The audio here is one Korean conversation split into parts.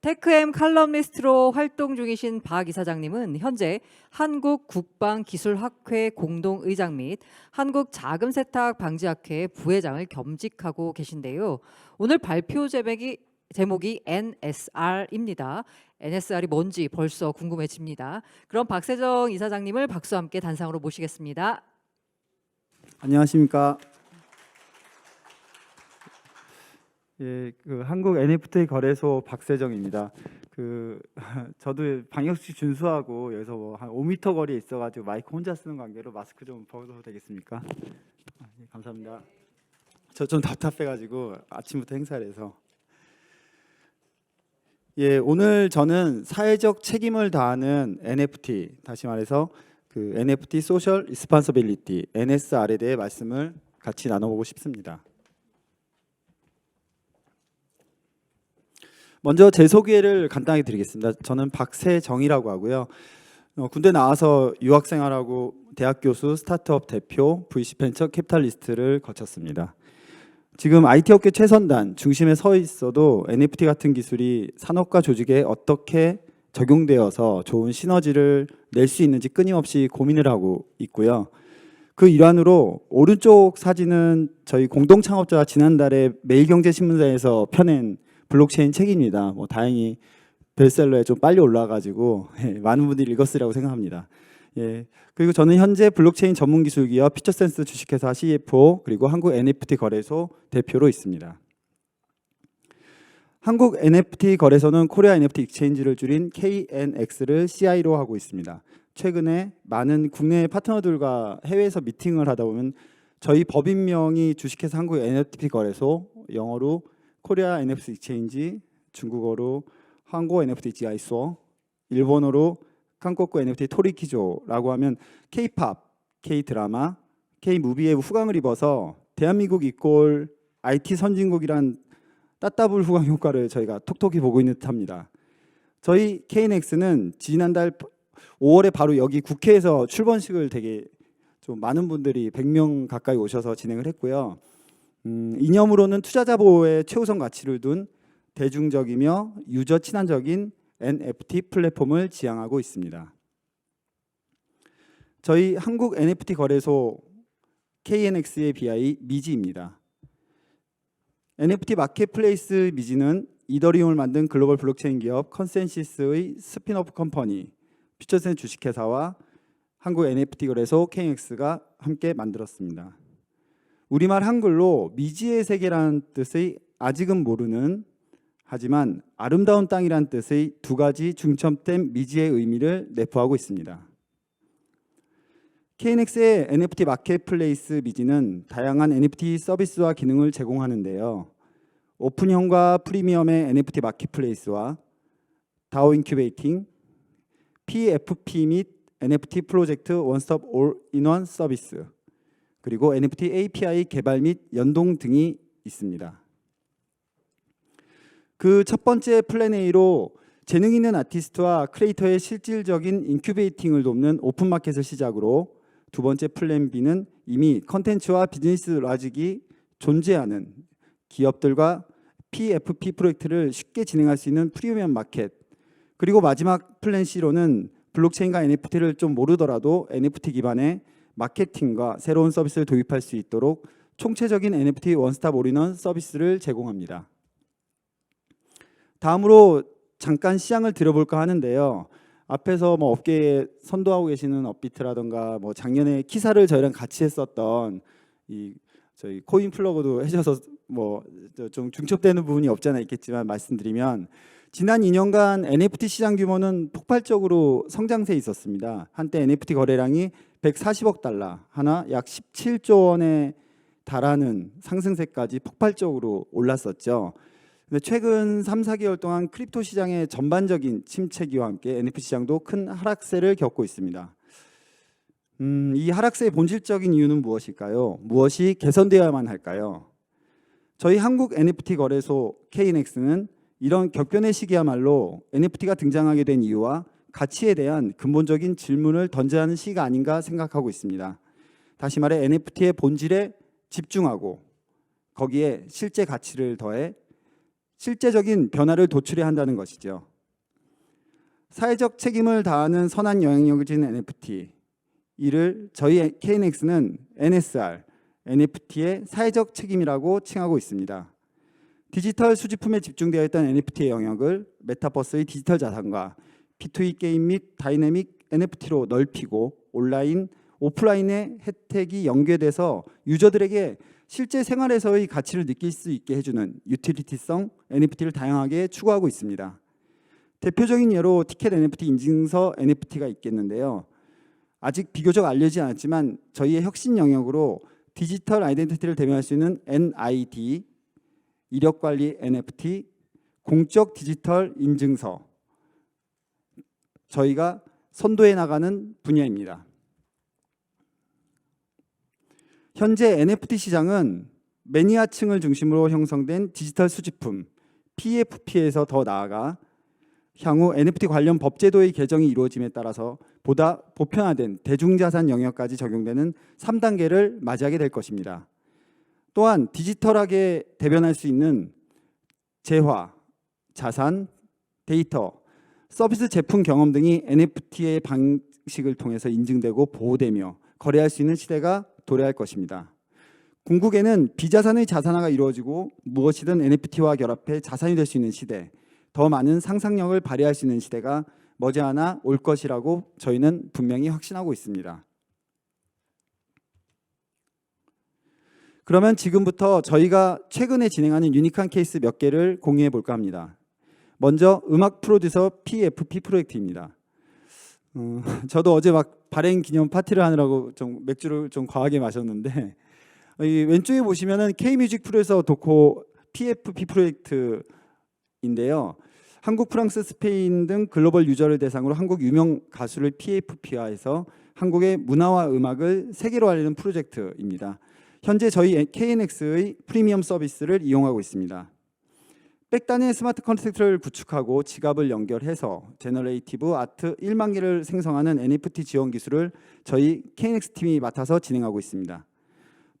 테크엠 칼럼니스트로 활동 중이신 박 이사장님은 현재 한국 국방기술학회 공동의장 및 한국 자금세탁 방지학회 부회장을 겸직하고 계신데요. 오늘 발표 제목이 제목이 NSR입니다. NSR이 뭔지 벌써 궁금해집니다. 그럼 박세정 이사장님을 박수와 함께 단상으로 모시겠습니다. 안녕하십니까. 예, 그 한국 NFT 거래소 박세정입니다. 그 저도 방역수칙 준수하고 여기서 뭐 한 5m 거리에 있어가지고 마이크 혼자 쓰는 관계로 마스크 좀 벗어도 되겠습니까? 아, 예, 감사합니다. 저 좀 답답해가지고 아침부터 행사를 해서 예, 오늘 저는 사회적 책임을 다하는 NFT 다시 말해서 그 NFT 소셜 리스폰서빌리티 NSR에 대해 말씀을 같이 나눠보고 싶습니다. 먼저 제 소개를 간단하게 드리겠습니다. 저는 박세정이라고 하고요. 어, 군대 나와서 유학 생활하고 대학 교수, 스타트업 대표, VC 벤처 캐피탈리스트를 거쳤습니다. 지금 IT 업계 최선단 중심에 서 있어도 NFT 같은 기술이 산업과 조직에 어떻게 적용되어서 좋은 시너지를 낼 수 있는지 끊임없이 고민을 하고 있고요. 그 일환으로 오른쪽 사진은 저희 공동 창업자 지난달에 매일경제신문사에서 펴낸 블록체인 책입니다. 뭐 다행히 베스트셀러에 좀 빨리 올라가지고 예, 많은 분들이 읽었으리라고 생각합니다. 예. 그리고 저는 현재 블록체인 전문 기술 기업 피처센스 주식회사 CFO 그리고 한국 NFT 거래소 대표로 있습니다. 한국 NFT 거래소는 코리아 NFT 익체인지를 줄인 KNX를 CI로 하고 있습니다. 최근에 많은 국내 파트너들과 해외에서 미팅을 하다 보면 저희 법인명이 주식회사 한국 NFT 거래소, 영어로 코리아 NFT 익체인지, 중국어로 한국 NFT 지아이소, 일본어로 한국어 NFT 토리키조라고 하면 K-팝, K-드라마, K-무비의 후광을 입어서 대한민국 이꼴 IT 선진국이란 따따블 후광 효과를 저희가 톡톡히 보고 있는 듯합니다. 저희 KNX는 지난달 5월에 바로 여기 국회에서 출범식을 되게 좀 많은 분들이 100명 가까이 오셔서 진행을 했고요. 음, 이념으로는 투자자 보호에 최우선 가치를 둔 대중적이며 유저 친환적인 NFT 플랫폼을 지향하고 있습니다. 저희 한국 NFT 거래소 KNX의 BI 미지입니다. NFT 마켓플레이스 미지는 이더리움을 만든 글로벌 블록체인 기업 컨센시스의 스핀오프 컴퍼니 퓨처센 주식회사와 한국 NFT 거래소 KNX가 함께 만들었습니다. 우리말 한글로 미지의 세계라는 뜻의 아직은 모르는 하지만 아름다운 땅이란 뜻의 두 가지 중첩된 미지의 의미를 내포하고 있습니다. KNX의 NFT 마켓플레이스 미지는 다양한 NFT 서비스와 기능을 제공하는데요. 오픈형과 프리미엄의 NFT 마켓플레이스와 다오 인큐베이팅, PFP 및 NFT 프로젝트 원스톱 올인원 서비스, 그리고 NFT API 개발 및 연동 등이 있습니다. 그 첫 번째 플랜 A로 재능 있는 아티스트와 크리에이터의 실질적인 인큐베이팅을 돕는 오픈 마켓을 시작으로 두 번째 플랜 B는 이미 컨텐츠와 비즈니스 라직이 존재하는 기업들과 PFP 프로젝트를 쉽게 진행할 수 있는 프리미엄 마켓 그리고 마지막 플랜 C로는 블록체인과 NFT를 좀 모르더라도 NFT 기반의 마케팅과 새로운 서비스를 도입할 수 있도록 총체적인 NFT 원스톱 올인원 서비스를 제공합니다. 다음으로 잠깐 시장을 들여볼까 하는데요. 앞에서 뭐 업계에 선도하고 계시는 업비트라던가 뭐 작년에 키사를 저희랑 같이 했었던 이 저희 코인 플러그도 해줘서 뭐 좀 중첩되는 부분이 없잖아 있겠지만 말씀드리면 지난 2년간 NFT 시장 규모는 폭발적으로 성장세에 있었습니다. 한때 NFT 거래량이 140억 달러, 하나 약 17조 원에 달하는 상승세까지 폭발적으로 올랐었죠. 근데 최근 3, 4개월 동안 크립토 시장의 전반적인 침체기와 함께 NFT 시장도 큰 하락세를 겪고 있습니다. 음, 이 하락세의 본질적인 이유는 무엇일까요? 무엇이 개선되어야만 할까요? 저희 한국 NFT 거래소 KNX는 이런 격변의 시기야말로 NFT가 등장하게 된 이유와 가치에 대한 근본적인 질문을 던져야 하는 시기가 아닌가 생각하고 있습니다. 다시 말해 NFT의 본질에 집중하고 거기에 실제 가치를 더해 실제적인 변화를 도출해야 한다는 것이죠. 사회적 책임을 다하는 선한 영향력을 지닌 NFT 이를 저희 KNX는 NSR NFT의 사회적 책임이라고 칭하고 있습니다. 디지털 수집품에 집중되어 있던 NFT의 영역을 메타버스의 디지털 자산과 B2E 게임 및 다이내믹 NFT로 넓히고 온라인, 오프라인의 혜택이 연계돼서 유저들에게 실제 생활에서의 가치를 느낄 수 있게 해주는 유틸리티성 NFT를 다양하게 추구하고 있습니다. 대표적인 예로 티켓 NFT 인증서 NFT가 있겠는데요. 아직 비교적 알려지지 않았지만 저희의 혁신 영역으로 디지털 아이덴티티를 대변할 수 있는 NID, 이력 관리 NFT, 공적 디지털 인증서 저희가 선도해 나가는 분야입니다. 현재 NFT 시장은 매니아층을 중심으로 형성된 디지털 수집품 PFP에서 더 나아가 향후 NFT 관련 법제도의 개정이 이루어짐에 따라서 보다 보편화된 대중자산 영역까지 적용되는 3단계를 맞이하게 될 것입니다. 또한 디지털하게 대변할 수 있는 재화, 자산, 데이터, 서비스 제품 경험 등이 NFT의 방식을 통해서 인증되고 보호되며 거래할 수 있는 시대가 도래할 것입니다. 궁극에는 비자산의 자산화가 이루어지고 무엇이든 NFT와 결합해 자산이 될 수 있는 시대, 더 많은 상상력을 발휘할 수 있는 시대가 머지않아 올 것이라고 저희는 분명히 확신하고 있습니다. 그러면 지금부터 저희가 최근에 진행하는 유니크한 케이스 몇 개를 공유해 볼까 합니다. 먼저 음악 프로듀서 PFP 프로젝트입니다. 어, 저도 어제 막 발행 기념 파티를 하느라고 좀 맥주를 좀 과하게 마셨는데 이 왼쪽에 보시면은 K뮤직 프로듀서 도코 PFP 프로젝트인데요. 한국, 프랑스, 스페인 등 글로벌 유저를 대상으로 한국 유명 가수를 PFP화해서 한국의 문화와 음악을 세계로 알리는 프로젝트입니다. 현재 저희 KNX의 프리미엄 서비스를 이용하고 있습니다. 백단의 스마트 컨택트를 구축하고 지갑을 연결해서 제너레이티브 아트 1만 개를 생성하는 NFT 지원 기술을 저희 KNX 팀이 맡아서 진행하고 있습니다.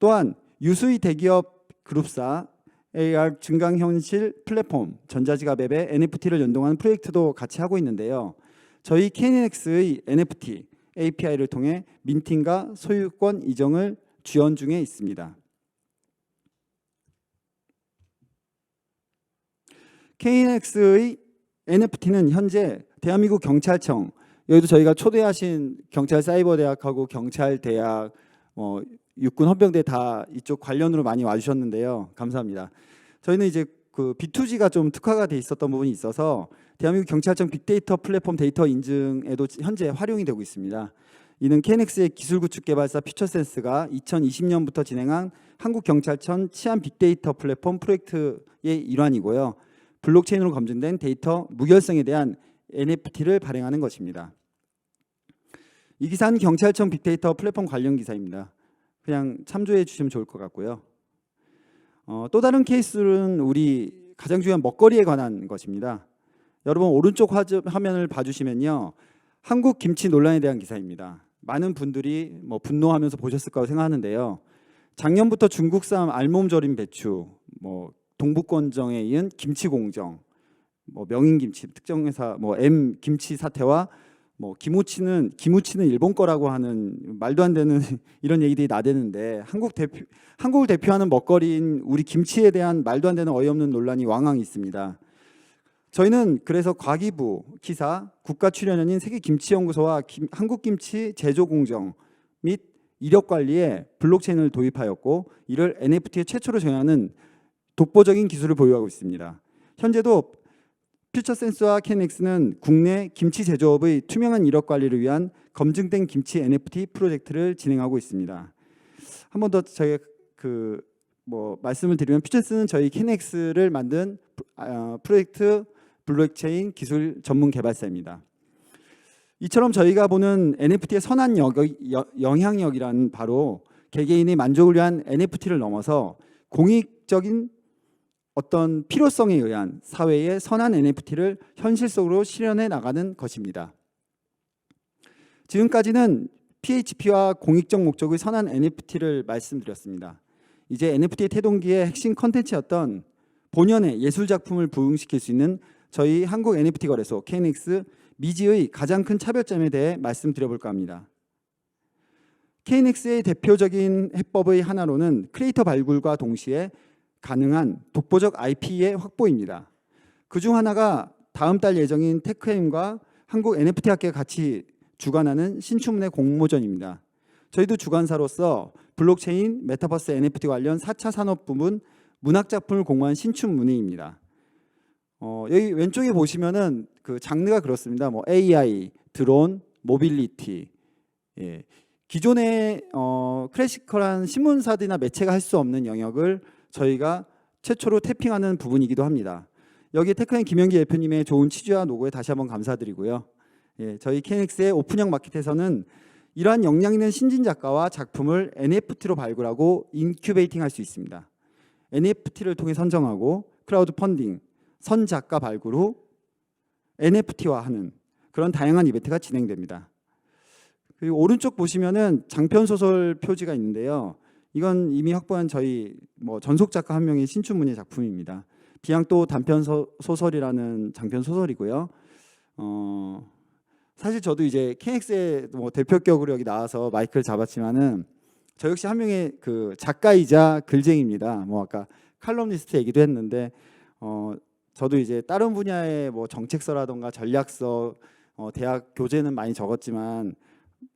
또한 유수의 대기업 그룹사 AR 증강현실 플랫폼 전자지갑 앱에 NFT를 연동하는 프로젝트도 같이 하고 있는데요. 저희 KNX의 NFT API를 통해 민팅과 소유권 이정을 지원 중에 있습니다. KNX의 NFT는 현재 대한민국 경찰청 여기도 저희가 초대하신 경찰 사이버 대학하고 경찰 대학 뭐 육군 헌병대 다 이쪽 관련으로 많이 와주셨는데요. 감사합니다. 저희는 이제 그 B2G가 좀 특화가 돼 있었던 부분이 있어서 대한민국 경찰청 빅데이터 플랫폼 데이터 인증에도 현재 활용이 되고 있습니다. 이는 KNX의 기술 구축 개발사 퓨처센스가 2020년부터 진행한 한국 경찰청 치안 빅데이터 플랫폼 프로젝트의 일환이고요. 블록체인으로 검증된 데이터 무결성에 대한 NFT를 발행하는 것입니다. 이 기사는 경찰청 빅데이터 플랫폼 관련 기사입니다. 그냥 참조해 주시면 좋을 것 같고요. 어, 또 다른 케이스는 우리 가장 중요한 먹거리에 관한 것입니다. 여러분 오른쪽 화면을 봐주시면요, 한국 김치 논란에 대한 기사입니다. 많은 분들이 뭐 분노하면서 보셨을 거라고 생각하는데요. 작년부터 중국산 알몸 절임 배추, 뭐 동북권정에 이은 김치 공정, 뭐 명인 김치 특정 회사 뭐 M 김치 사태와 뭐 기무치는 기무치는 일본 거라고 하는 말도 안 되는 이런 얘기들이 나대는데 한국 대표 한국을 대표하는 먹거리인 우리 김치에 대한 말도 안 되는 어이없는 논란이 왕왕 있습니다. 저희는 그래서 과기부 기사 국가 출연연인 세계 김치 연구소와 김- 한국 김치 제조 공정 및 이력 관리에 블록체인을 도입하였고 이를 NFT에 최초로 정하는 독보적인 기술을 보유하고 있습니다. 현재도 퓨처센스와 KNX는 국내 김치 제조업의 투명한 이력 관리를 위한 검증된 김치 NFT 프로젝트를 진행하고 있습니다. 한 번 더 저희 그뭐 말씀을 드리면 퓨처센스는 저희 KNX를 만든 아, 프로젝트 블록체인 기술 전문 개발사입니다. 이처럼 저희가 보는 NFT의 선한 영향력이란 바로 개개인의 만족을 위한 NFT를 넘어서 공익적인 어떤 필요성에 의한 사회의 선한 NFT를 현실 속으로 실현해 나가는 것입니다. 지금까지는 PHP와 공익적 목적의 선한 NFT를 말씀드렸습니다. 이제 NFT의 태동기의 핵심 컨텐츠였던 본연의 예술 작품을 부흥시킬 수 있는 저희 한국 NFT 거래소 KNX 미지의 가장 큰 차별점에 대해 말씀드려볼까 합니다. KNX의 대표적인 해법의 하나로는 크리에이터 발굴과 동시에 가능한 독보적 IP의 확보입니다. 그 중 하나가 다음 달 예정인 테크엠과 한국 NFT 학회가 같이 주관하는 신춘문예 공모전입니다. 저희도 주관사로서 블록체인, 메타버스 NFT 관련 4차 산업 부문 문학 작품을 공모한 신춘문예입니다. 어, 여기 왼쪽에 보시면은 그 장르가 그렇습니다. 뭐 AI, 드론, 모빌리티. 예. 기존의 어, 클래시컬한 신문사들이나 매체가 할 수 없는 영역을 저희가 최초로 태핑하는 부분이기도 합니다. 여기 테크엔 김영기 대표님의 좋은 취지와 노고에 다시 한번 감사드리고요. 예, 저희 KNX의 오픈형 마켓에서는 이러한 역량 있는 신진 작가와 작품을 NFT로 발굴하고 인큐베이팅 할 수 있습니다. NFT를 통해 선정하고 크라우드 펀딩, 선 작가 발굴 후 NFT화하는 그런 다양한 이벤트가 진행됩니다. 그리고 오른쪽 보시면은 장편 소설 표지가 있는데요. 이건 이미 확보한 저희 뭐 전속 작가 한 명의 신춘문예 작품입니다. 비양도 단편 소, 소설이라는 장편 소설이고요. 어, 사실 저도 이제 KX의 뭐 대표격으로 여기 나와서 마이크를 잡았지만은 저 역시 한 명의 그 작가이자 글쟁이입니다. 뭐 아까 칼럼니스트 얘기도 했는데 어, 저도 이제 다른 분야의 뭐 정책서라던가 전략서, 어, 대학 교재는 많이 적었지만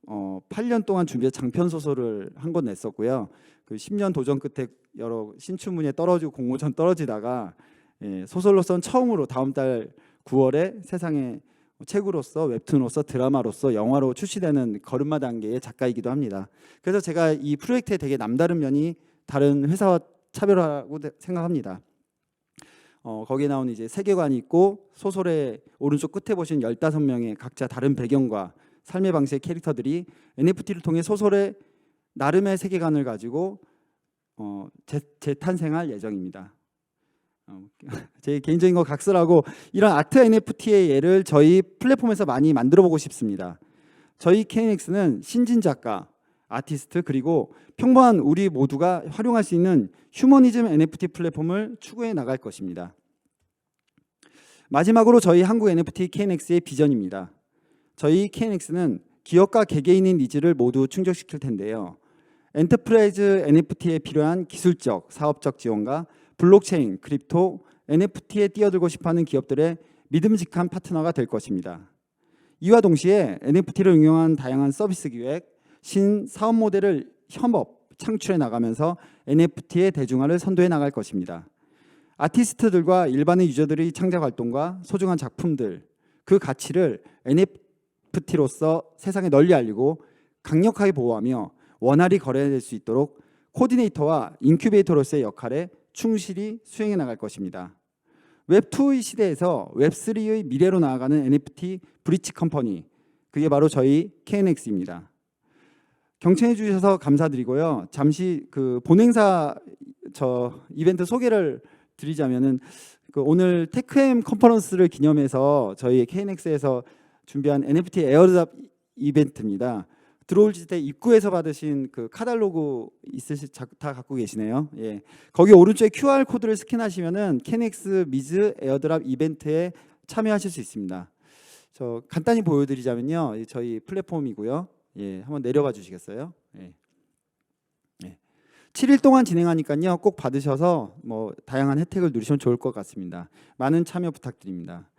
어, 8년 동안 준비해 장편 소설을 한 권 냈었고요. 그 10년 도전 끝에 여러 신춘문예 떨어지고 공모전 떨어지다가 예, 소설로선 처음으로 다음 달 9월에 세상에 책으로서 웹툰으로서 드라마로서 영화로 출시되는 걸음마 단계의 작가이기도 합니다. 그래서 제가 이 프로젝트에 되게 남다른 면이 다른 회사와 차별화라고 생각합니다. 어, 거기에 나오는 이제 세계관이 있고 소설의 오른쪽 끝에 보신 15명의 각자 다른 배경과 삶의 방식의 캐릭터들이 NFT를 통해 소설의 나름의 세계관을 가지고 어, 재, 재탄생할 예정입니다. 어, 제 개인적인 거 각설하고 이런 아트 NFT의 예를 저희 플랫폼에서 많이 만들어 보고 싶습니다. 저희 KNX는 신진 작가, 아티스트 그리고 평범한 우리 모두가 활용할 수 있는 휴머니즘 NFT 플랫폼을 추구해 나갈 것입니다. 마지막으로 저희 한국 NFT KNX의 비전입니다. 저희 KNX는 기업과 개개인의 니즈를 모두 충족시킬 텐데요. 엔터프라이즈 NFT에 필요한 기술적, 사업적 지원과 블록체인, 크립토, NFT에 뛰어들고 싶어하는 기업들의 믿음직한 파트너가 될 것입니다. 이와 동시에 NFT를 응용한 다양한 서비스 기획, 신 사업 모델을 협업, 창출해 나가면서 NFT의 대중화를 선도해 나갈 것입니다. 아티스트들과 일반의 유저들의 창작 활동과 소중한 작품들, 그 가치를 NFT 로서 세상에 널리 알리고 강력하게 보호하며 원활히 거래될 수 있도록 코디네이터와 인큐베이터로서의 역할에 충실히 수행해 나갈 것입니다. 웹2의 시대에서 웹3의 미래로 나아가는 NFT 브리치 컴퍼니 그게 바로 저희 KNX입니다. 경청해 주셔서 감사드리고요. 잠시 그 본행사 저 이벤트 소개를 드리자면은 그 오늘 테크엠 컨퍼런스를 기념해서 저희 KNX에서 준비한 NFT 에어드랍 이벤트입니다. 들어오실 때 입구에서 받으신 그 카탈로그 있으시 자- 다 갖고 계시네요. 예. 거기 오른쪽에 QR 코드를 스캔하시면은 KNX 미즈 에어드랍 이벤트에 참여하실 수 있습니다. 저 간단히 보여드리자면요, 이 저희 플랫폼이고요. 예, 한번 내려봐 주시겠어요? 예. 예. 7일 동안 진행하니까요, 꼭 받으셔서 뭐 다양한 혜택을 누리시면 좋을 것 같습니다. 많은 참여 부탁드립니다.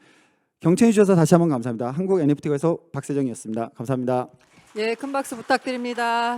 경청해 주셔서 다시 한번 감사합니다. 한국 NFT에서 박세정이었습니다. 감사합니다. 예, 큰 박수 부탁드립니다.